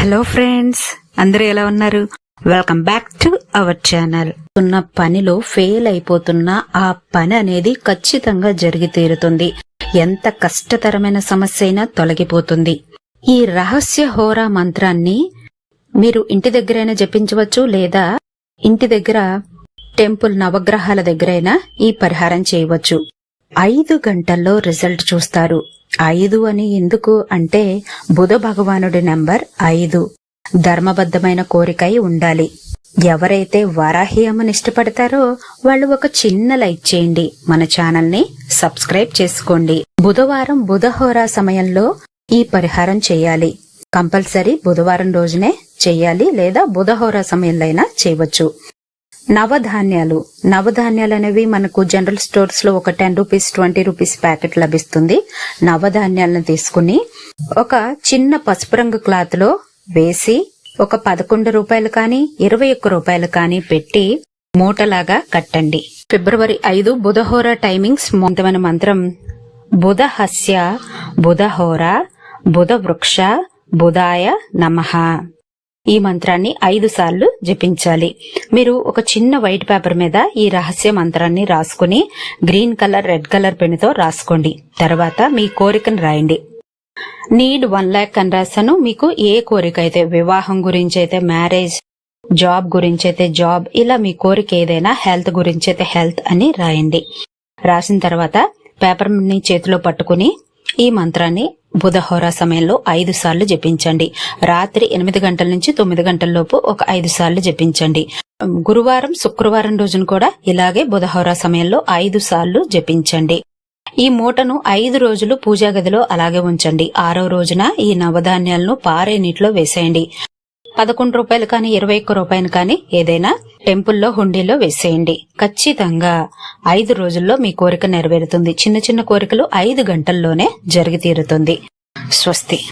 Hello friends అందరూ ఎలా ఉన్నారు? Welcome back to our channel ఉన్న పనిలో ఫెయిల్ అయిపోతున్న ఆ పని అనేది ఖచ్చితంగా జరిగి తీరుతుంది. ఎంత కష్టతరమైన సమస్య అయినా తొలగిపోతుంది. ఈ రహస్య హోరా మంత్రాన్ని మీరు ఇంటి దగ్గరైనా జపించవచ్చు లేదా ఇంటి దగ్గర టెంపుల్ నవగ్రహాల దగ్గరైనా ఈ పరిహారం చేయవచ్చు. ఐదు గంటల్లో రిజల్ట్ చూస్తారు. ఐదు అని ఎందుకు అంటే బుధ భగవానుడి నెంబర్ ఐదు. ధర్మబద్ధమైన కోరికై ఉండాలి. ఎవరైతే వరాహి అమ్మని ఇష్టపడతారో వాళ్ళు ఒక చిన్న లైక్ చేయండి. మన ఛానల్ని సబ్స్క్రైబ్ చేసుకోండి. బుధవారం బుధహోరా సమయంలో ఈ పరిహారం చేయాలి. కంపల్సరీ బుధవారం రోజునే చేయాలి లేదా బుధహోరా సమయంలో అయినా చేయవచ్చు. నవధాన్యాలు. నవధాన్యాలు అనేవి మనకు జనరల్ స్టోర్స్లో ఒక ten rupees twenty rupees packet లభిస్తుంది. నవధాన్యాలను తీసుకుని ఒక చిన్న పసుపు రంగు క్లాత్లో వేసి ఒక పదకొండు రూపాయలు కానీ ఇరవై ఒక్క రూపాయలు కానీ పెట్టి మూటలాగా కట్టండి. ఫిబ్రవరి ఐదు బుధహోర టైమింగ్స్. మొంతమైన మంత్రం బుధహస్య బుధహోర బుధ వృక్ష బుధాయ నమః. ఈ మంత్రాన్ని ఐదు సార్లు జపించాలి. మీరు ఒక చిన్న వైట్ పేపర్ మీద ఈ రహస్య మంత్రాన్ని రాసుకుని గ్రీన్ కలర్ రెడ్ కలర్ పెన్నుతో రాసుకోండి. తర్వాత మీ కోరికను రాయండి. నీడ్ వన్ ల్యాక్ అని రాశాను. మీకు ఏ కోరిక అయితే వివాహం గురించి అయితే మ్యారేజ్ జాబ్ గురించి అయితే జాబ్ ఇలా మీ కోరిక ఏదైనా హెల్త్ గురించి అయితే హెల్త్ అని రాయండి. రాసిన తర్వాత పేపర్ని చేతిలో పట్టుకుని ఈ మంత్రాన్ని బుధహోర సమయంలో ఐదు సార్లు జపించండి. రాత్రి ఎనిమిది గంటల నుంచి తొమ్మిది గంటల లోపు ఒక ఐదు సార్లు జపించండి. గురువారం శుక్రవారం రోజున కూడా ఇలాగే బుధహోర సమయంలో ఐదు సార్లు జపించండి. ఈ మూటను ఐదు రోజులు పూజా గదిలో అలాగే ఉంచండి. ఆరో రోజున ఈ నవధాన్యాలను పారే నీటిలో వేసేయండి. పదకొండు రూపాయలు కానీ ఇరవై ఒక్క రూపాయలు కానీ ఏదైనా టెంపుల్లో హుండీలో వేసేయండి. ఖచ్చితంగా ఐదు రోజుల్లో మీ కోరిక నెరవేరుతుంది. చిన్న చిన్న కోరికలు ఐదు గంటల్లోనే జరిగి తీరుతుంది. స్వస్తి.